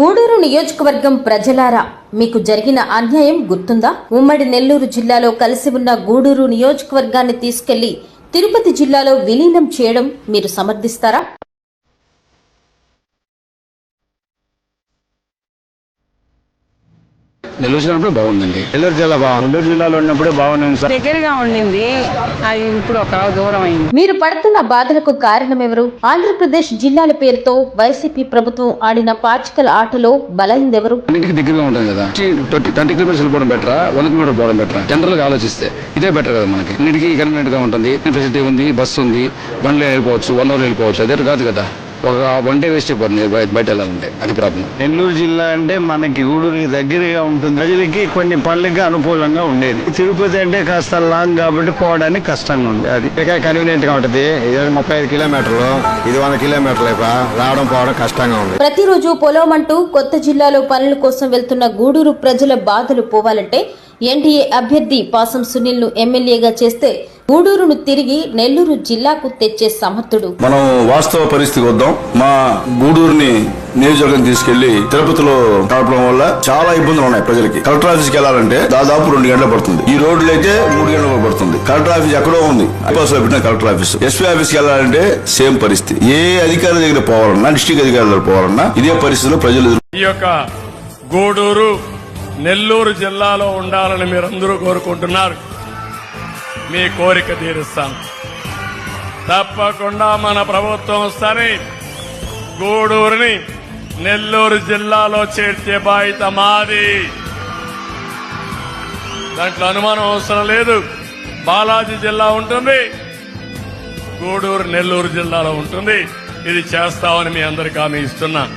గూడూరు నియోజకవర్గం ప్రజలారా మీకు జరిగిన అన్యాయం గుర్తుందా? ఉమ్మడి నెల్లూరు జిల్లాలో కలిసి ఉన్న గూడూరు నియోజకవర్గాన్ని తీసుకెళ్ళి తిరుపతి జిల్లాలో విలీనం చేయడం మీరు సమర్థిస్తారా? నెల్లూరు జిల్లా బాగుందండి. నెల్లూరు జిల్లా బాగుంది. నెల్లూరు జిల్లాలో ఉన్నప్పుడు బాగున్నాను సార్. దగ్గరగా ఉండింది. అది ఇప్పుడు ఒక దూరం అయింది మీరు పడుతున్న బాధలకు కారణమెవరు? ఆంధ్రప్రదేశ్ జిల్లాల పేరుతో వైసీపీ ప్రభుత్వం ఆడిన పాచికల ఆటలో బలైందెవరు? అన్నింటికి దగ్గరగా ఉంటుంది కదా. ట్వంటీ ట్వంటీ కిలోమీటర్స్ వెళ్ళిపోవడం బెటరా? వన్ కిలోమీటర్ పోవడం బెటరా? జనరల్గా ఆలోచిస్తే ఇదే బెటర్ కదా మనకి. అన్నిటికీ కన్వీనియంట్గా ఉంటుంది. ఫెసిలిటీ ఉంది బస్సు ఉంది. బండ్లో వెళ్ళిపోవచ్చు వన్ అవర్ వెళ్ళిపోవచ్చు. అదే కాదు కదా. ఒక వన్ డే వేస్ట్ అయిపోతుంది బయట వెళ్ళాలంటే అది ప్రాబ్లం నెల్లూరు జిల్లా అంటే మనకి ఊరికి దగ్గరగా ఉంటుంది. ప్రజలకి కొన్ని పనులకి అనుకూలంగా ఉండేది. తిరుపతి అంటే కాస్త లాంగ్ కాబట్టి పోవడానికి కష్టంగా ఉంది అది. కన్వీనియంట్గా ఉంటుంది. ఇది ముప్పై ఐదు కిలోమీటర్లు. ఇది వంద కిలోమీటర్లు రావడం పోవడం కష్టంగా ఉంది. ప్రతిరోజు పొలమంటూ కొత్త జిల్లాలో పనుల కోసం వెళ్తున్న గూడూరు ప్రజల బాధలు పోవాలంటే ఎన్డీఏ అభ్యర్థి పాసం సునీల్ను ఎమ్మెల్యేగా చేస్తే గూడూరును తిరిగి నెల్లూరు జిల్లాకు తెచ్చే సమర్థుడు. మనం వాస్తవ పరిస్థితికి వద్దాం. మా గూడూరుని నియోజకవర్గం తీసుకెళ్ళి తిరుపతిలో నడపడం వల్ల చాలా ఇబ్బందులు ఉన్నాయి ప్రజలకి. కలెక్టర్ ఆఫీస్కి వెళ్ళాలంటే దాదాపు రెండు గంటలు పడుతుంది. ఈ రోడ్లు అయితే మూడు గంటలు పడుతుంది. కలెక్టర్ ఆఫీస్ ఎక్కడో ఉంది. లో పెట్టిన కలెక్టర్ ఆఫీస్. ఎస్పీ ఆఫీస్కి వెళ్ళాలంటే సేమ్ పరిస్థితి. ఏ అధికారి దగ్గర పోవాలన్నా డిస్టిక్ అధికారుల దగ్గర పోవాలన్నా ఇదే పరిస్థితిలో ప్రజలు ఈ యొక్క గూడూరు నెల్లూరు జిల్లాలో ఉండాలని మీరందరూ కోరుకుంటున్నారు. మీ కోరిక తీరుస్తాం. తప్పకుండా మన ప్రభుత్వం వస్తానే గూడూరుని నెల్లూరు జిల్లాలో చేర్చే బాధ్యత మాది. దాంట్లో అనుమానం అవసరం లేదు. బాలాజీ జిల్లా ఉంటుంది. గూడూరు నెల్లూరు జిల్లాలో ఉంటుంది. ఇది చేస్తామని మీ అందరికీ హామీ ఇస్తున్నా.